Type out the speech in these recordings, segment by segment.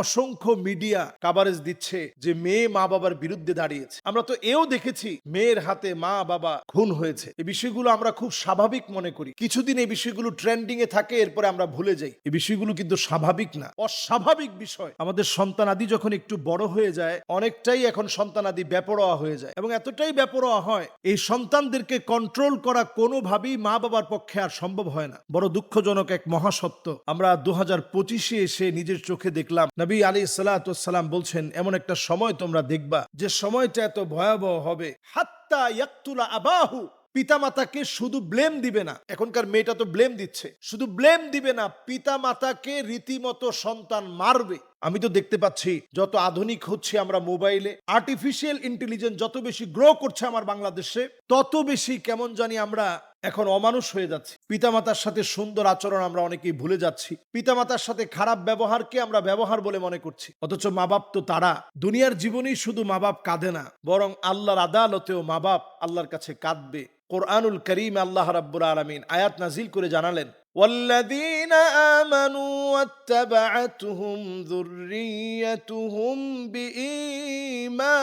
অসংখ্য media coverage দিচ্ছে যে মেয়ে মা বাবার বিরুদ্ধে দাঁড়িয়েছে। আমরা তো এও দেখেছি মেয়ের হাতে মা বাবা খুন হয়েছে। এই বিষয়গুলো আমরা খুব স্বাভাবিক মনে করি। কিছুদিন এই বিষয়গুলো ট্রেন্ডিং এ থাকে, এরপরে আমরা ভুলে যাই। এই বিষয়গুলো কিন্তু স্বাভাবিক না, অস্বাভাবিক বিষয়। আমাদের সন্তানাদি যখন একটু বড় হয়ে যায়, অনেকটাই এখন সন্তান আদি বেপরোয়া হয়ে যায়। এবং এতটাই বেপরোয়া হয়, এই সন্তানদেরকে কন্ট্রোল করা কোনোভাবেই মা বাবার পক্ষে আর সম্ভব হয় না। বড় দুঃখজনক এক মহাসত্য। আমরা দু হাজার পঁচিশে এসে নিজের চোখে দেখলাম নবী আলী সালাতাম বলছেন, এমন একটা সময় তোমরা দেখবা, যে সময়টা এত ভয়াবহ হবে। হাত্তা ইয়াক্তুলা আবাহু, পিতামাতাকে শুধু ব্লেম দিবে না। এখনকার মেয়েটা তো ব্লেম দিচ্ছে। শুধু ব্লেম দিবে না, পিতামাতাকে রীতিমতো সন্তান মারবে। আমি তো দেখতে পাচ্ছি, যত আধুনিক হচ্ছে আমরা মোবাইলে আর্টিফিশিয়াল ইন্টেলিজেন্স যত বেশি গ্রো করছে আমার বাংলাদেশে, তত বেশি কেমন জানি আমরা এখন অমানুষ হয়ে যাচ্ছি পিতামাতার সাথে সুন্দর আচরণ আমরা অনেকেই ভুলে যাচ্ছি পিতামাতার সাথে খারাপ ব্যবহারকে আমরা ব্যবহার বলে মনে করছি অথচ মা বাপ তো তারা দুনিয়ার জীবনেই শুধু মা বাপ কাঁদে না বরং আল্লাহর আদালতেও মা বাপ আল্লাহর কাছে কাঁদবে কোরআনুল করিম আল্লাহ রাব্বুল আলামিন আয়াত নাজিল করে জানালেন والذين آمنوا واتبعتهم ذريتهم بإيمان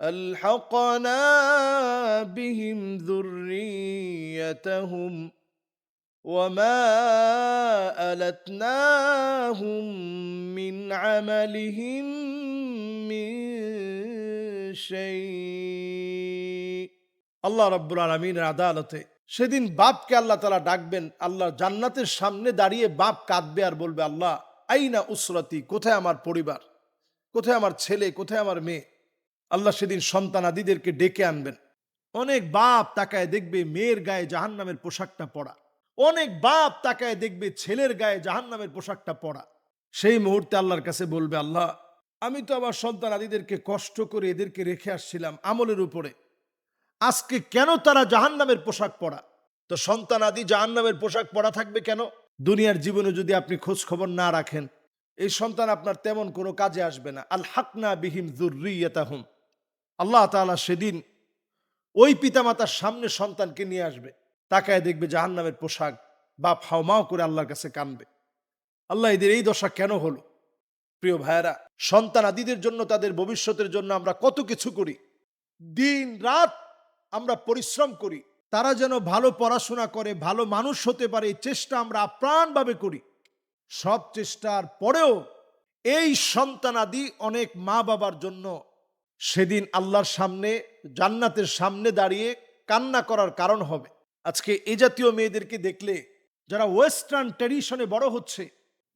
ألحقنا بهم ذريتهم وما ألتناهم من عملهم من شيء আল্লাহ রব্বুল আলমিনের আদালতে সেদিন বাপকে আল্লাহ তালা ডাকবেন আল্লাহ জান্নাতের সামনে দাঁড়িয়ে বাপ কাঁদবে আর বলবে আল্লাহ আইনা উসরতি কোথায় আমার পরিবার কোথায় আমার ছেলে কোথায় আমার মেয়ে আল্লাহ সেদিন সন্তানাদিদেরকে ডেকে আনবেন। অনেক বাপ তাকায় দেখবে মেয়ের গায়ে জাহান্নামের পোশাকটা পরা। অনেক বাপ তাকায় দেখবে ছেলের গায়ে জাহান্নামের পোশাকটা পরা। সেই মুহূর্তে আল্লাহর কাছে বলবে, আল্লাহ, আমি তো আমার সন্তান আদিদেরকে কষ্ট করে এদেরকে রেখে আসছিলাম আমলের উপরে। আজকে কেন তারা জাহান্নামের পোশাক পরা? তো সন্তান আদি জাহান্নামের পোশাক পরা থাকবে কেন? দুনিয়ার জীবনে যদি আপনি খোঁজ খবর না রাখেন, এই সন্তান আপনার তেমন কোনো কাজে আসবে না। আল হাকনা বিহিম জুরিয়াতাহুম আল্লাহ তাআলা সেদিন ওই পিতামাতার সামনে সন্তানকে নিয়ে আসবে। তাকায় দেখবে জাহান্নামের পোশাক, বাপ হাওমাও করে আল্লাহর কাছে কানবে। আল্লাহ এদের এই দশা কেন হলো? প্রিয় ভাইয়েরা, সন্তান আদিদের জন্য, তাদের ভবিষ্যতের জন্য আমরা কত কিছু করি? দিন, রাত আমরা পরিশ্রম করি। তারা যেন ভালো পড়াশোনা করে, ভালো মানুষ হতে পারে, এই চেষ্টা আমরা আপ্রাণভাবে করি। সব চেষ্টার পরেও এই সন্তানাদি অনেক মা বাবার জন্য সেদিন আল্লাহর সামনে, জান্নাতের সামনে দাঁড়িয়ে কান্না করার কারণ হবে। আজকে এ জাতীয় মেয়েদেরকে দেখলে যারা ওয়েস্টার্ন ট্র্যাডিশনে বড় হচ্ছে,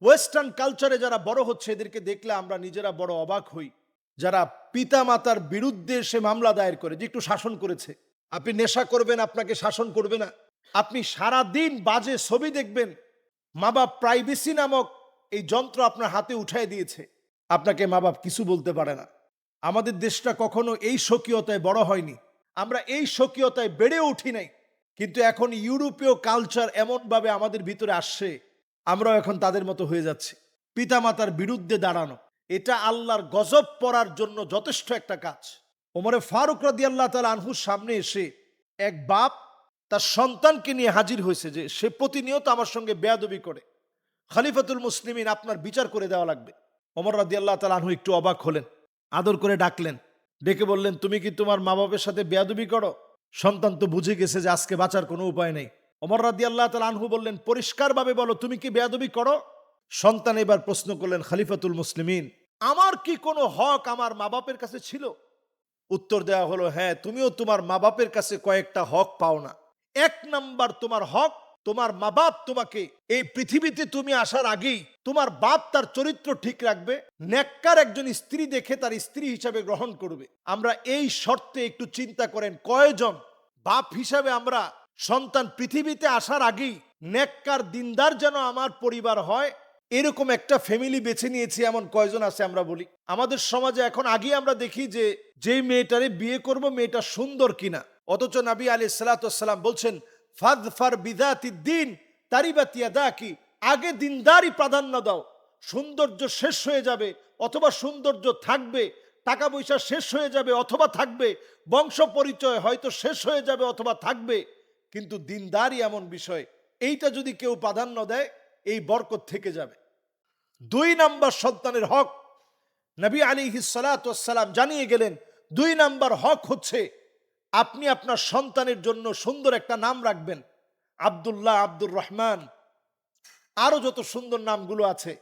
ওয়েস্টার্ন কালচারে যারা বড় হচ্ছে, এদেরকে দেখলে আমরা নিজেরা বড় অবাক হই। যারা পিতা মাতার বিরুদ্ধে সে মামলা দায়ের করে, যে একটু শাসন করেছে। আপনি নেশা করবেন, আপনাকে শাসন করবে না। আপনি সারা দিন বাজে ছবি দেখবেন মা বাপ প্রাইভেসি নামক এই যন্ত্র আপনার হাতে উঠাই দিয়েছে। আপনাকে মা বাপ কিছু বলতে পারে না। আমাদের দেশটা কখনো এই স্বকীয়তায় বড় হয়নি। আমরা এই স্বকীয়তায় বেড়ে উঠি নাই। কিন্তু এখন ইউরোপীয় কালচার এমনভাবে আমাদের ভিতরে আসছে, আমরাও এখন তাদের মতো হয়ে যাচ্ছি। পিতামাতার বিরুদ্ধে দাঁড়ানো, এটা আল্লাহর গজব পড়ার জন্য যথেষ্ট একটা কাজ। ওমরে ফারুক রাদি আল্লাহ তালা আনহুর সামনে এসে এক বাপ তার সন্তানকে নিয়ে হাজির হয়েছে যে সে প্রতিনিয়ত আমার সঙ্গে বেয়াদবি করে। খালিফাতুল মুসলিমিন আপনার বিচার করে দেওয়া লাগবে। ওমর রাদি আল্লাহ তালা আনহু একটু অবাক হলেন। আদর করে ডাকলেন। ডেকে বললেন, তুমি কি তোমার মা বাপের সাথে বেয়াদবি করো? সন্তান তো বুঝে গেছে যে আজকে বাঁচার কোনো উপায় নেই। ওমর রাদি আল্লাহ তালা আনহু বললেন, পরিষ্কারভাবে বলো, তুমি কি বেয়াদবি করো? সন্তান এবার প্রশ্ন করলেন, খালিফাতুল মুসলিমিন, আমার কি কোনো হক আমার মা বাপের কাছে ছিল? উত্তর দেওয়া হলো হ্যাঁ তুমিও তোমার মা বাপের কাছে কয়েকটা হক পাও না। এক নাম্বার তোমার হক তোমার মা বাপ তোমাকে, এই পৃথিবীতে তুমি আসার আগেই তোমার বাপ তার চরিত্র ঠিক রাখবে নেককার একজন স্ত্রী দেখে তার স্ত্রী হিসাবে গ্রহণ করবে। আমরা এই শর্তে একটু চিন্তা করেন, কয়জন বাপ হিসাবে আমরা সন্তান পৃথিবীতে আসার আগেই নেককার দিনদার যেন আমার পরিবার হয়, এরকম একটা ফ্যামিলি বেছে নিয়েছি, এমন কয়জন আছে আমরা বলি। আমাদের সমাজে এখন আগে আমরা দেখি যে, যেই মেয়েটারে বিয়ে করব, মেয়েটা সুন্দর কিনা। অথচ নবী আলী সালাতাম বলছেন ফাদ ফার বিদাতি দিন তারিবাতিয়া দা কি আগে দিনদারই প্রাধান্য দাও। সৌন্দর্য শেষ হয়ে যাবে, অথবা সৌন্দর্য থাকবে, টাকা পয়সা শেষ হয়ে যাবে, অথবা থাকবে, বংশ পরিচয় হয়তো শেষ হয়ে যাবে, অথবা থাকবে। কিন্তু দিনদারই এমন বিষয়, এইটা যদি কেউ প্রাধান্য দেয়, এই বরকত থেকে যাবে। দুই নাম্বার সন্তানের হক, নবী আলী সালাম জানিয়ে গেলেন, দুই নাম্বার হক হচ্ছে আপনি আপনার সন্তানের জন্য সুন্দর একটা নাম রাখবেন। আব্দুল্লাহ আব্দুর রহমান। আরও যত সুন্দর নামগুলো আছে,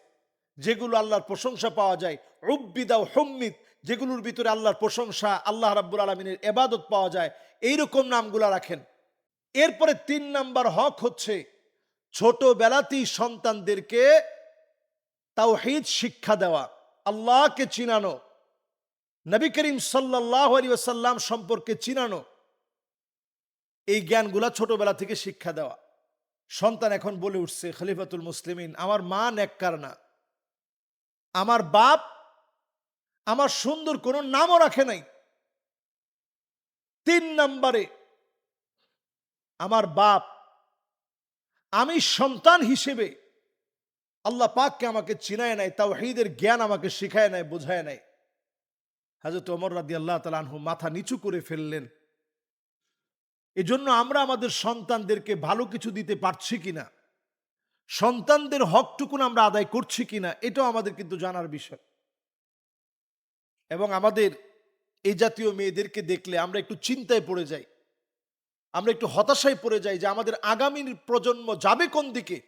যেগুলো আল্লাহর প্রশংসা পাওয়া যায় রুব্বিদা হম্মিদ, যেগুলোর ভিতরে আল্লাহর প্রশংসা, আল্লাহ রাব্বুল আলমিনের এবাদত পাওয়া যায়, এইরকম নামগুলো রাখেন। এরপরে তিন নাম্বার হক হচ্ছে, ছোটবেলাতেই সন্তানদেরকে তাওহীদ শিক্ষা দেওয়া। আল্লাহকে চিনানো। নবী করিম সাল্লাহ আলী ওসাল্লাম সম্পর্কে চিনানো এই জ্ঞানগুলা ছোটবেলা থেকে শিক্ষা দেওয়া। সন্তান এখন বলে উঠছে, খলিফাতুল মুসলিমিন, আমার মা নেককার না। আমার বাপ আমার সুন্দর কোনো নামও রাখে নাই। তিন নম্বরে, আমার বাপ আমি সন্তান হিসেবে আল্লাহ পাককে আমাকে চিনায় নাই তাও জ্ঞান আমাকে শিখায় নাই, বোঝায় নাই। হাজরত অমর রাদি আল্লাহ তালানহু মাথা নিচু করে ফেললেন। এজন্য আমরা আমাদের সন্তানদেরকে ভালো কিছু দিতে পারছি কিনা? সন্তানদের হকটুকুন আমরা আদায় করছি কিনা? এটাও আমাদের কিন্তু জানার বিষয়। এবং আমাদের এই জাতীয় মেয়েদেরকে দেখলে আমরা একটু চিন্তায় পড়ে যাই। আমরা একটু হতাশায় পড়ে যাই যে আমাদের আগামীর প্রজন্ম যাবে কোন দিকে?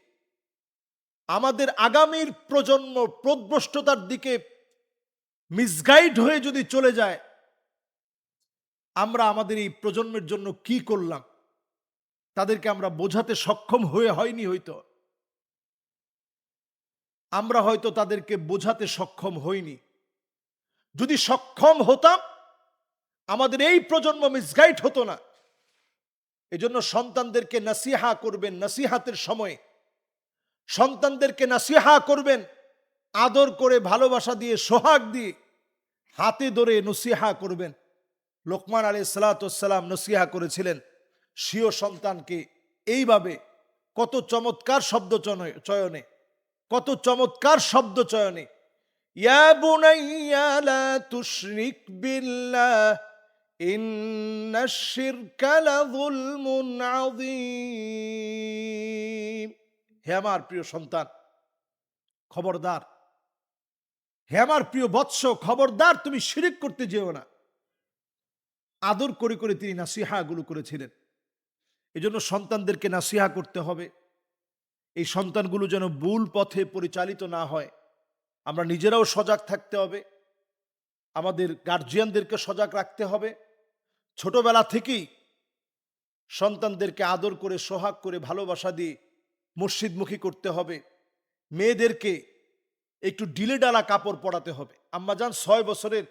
আমাদের আগামীর প্রজন্ম প্রদ্রষ্টতার দিকে মিসগাইড হয়ে যদি চলে যায়, আমরা আমাদের এই প্রজন্মের জন্য কি করলাম? তাদেরকে আমরা বোঝাতে সক্ষম হয়ে হয়নি হয়তো। আমরা হয়তো তাদেরকে বোঝাতে সক্ষম হইনি। যদি সক্ষম হতাম, আমাদের এই প্রজন্ম মিসগাইড হতো না। এজন্য সন্তানদেরকে নাসিহা করবেন, নাসিহাতের সময়। সন্তানদেরকে নাসিহা করবেন আদর করে, ভালোবাসা দিয়ে, সোহাগ দিয়ে হাতে ধরে নসিহা করবেন। লোকমান আলী সালাতাম নসিহা করেছিলেন, স্বীয় সন্তানকে। এইভাবে কত চমৎকার শব্দ চয়নে, কত চমৎকার শব্দ চয়নে হে আমার প্রিয় সন্তান, খবরদার হে আমার প্রিয় বৎস, খবরদার, তুমি শিরিক করতে যেও না। আদর করে করে তিনি নাসিহা নাসিহাগুলো করেছিলেন। এজন্য সন্তানদেরকে নাসিহা করতে হবে। এই সন্তানগুলো যেন ভুল পথে পরিচালিত না হয়। আমরা নিজেরাও সজাগ থাকতে হবে। আমাদের গার্জিয়ানদেরকে সজাগ রাখতে হবে। ছোটবেলা থেকেই সন্তানদেরকে আদর করে, সোহাগ করে, ভালোবাসা দিয়ে মসজিদমুখী করতে হবে। মেয়েদেরকে একটু ডিলে ডালা কাপড় পরাতে হবে। আম্মাজান ছয় বছরের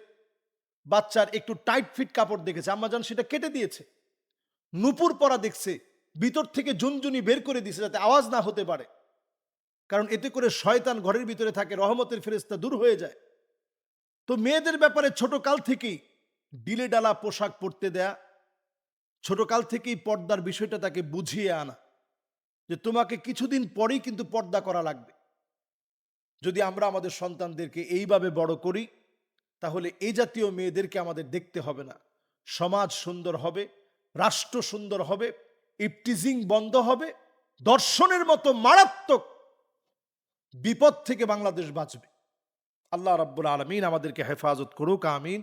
বাচ্চার একটু টাইট ফিট কাপড় দেখেছে। আম্মাজান সেটা কেটে দিয়েছে। নুপুর পরা দেখছে, ভিতর থেকে জুনজুনি বের করে দিয়েছে যাতে আওয়াজ না হতে পারে। কারণ এতে করে শয়তান ঘরের ভিতরে থাকে, রহমতের ফেরেস্তা দূর হয়ে যায়। তো মেয়েদের ব্যাপারে ছোট কাল থেকেই ডিলে ডালা পোশাক পরতে দেয়া, ছোট কাল থেকেই পর্দার বিষয়টা তাকে বুঝিয়ে আনা। যে তোমাকে কিছুদিন পরেই কিন্তু পর্দা করা লাগবে। যদি আমরা আমাদের সন্তানদেরকে এইভাবে বড় করি, তাহলে এই জাতীয় মেয়েদেরকে আমাদের দেখতে হবে না। সমাজ সুন্দর হবে, রাষ্ট্র সুন্দর হবে ইপটিজিং বন্ধ হবে, দর্শনের মতো মারাত্মক বিপদ থেকে বাংলাদেশ বাঁচবে। আল্লাহ রাব্বুল আলমিন আমাদেরকে হেফাজত করুক, আমিন।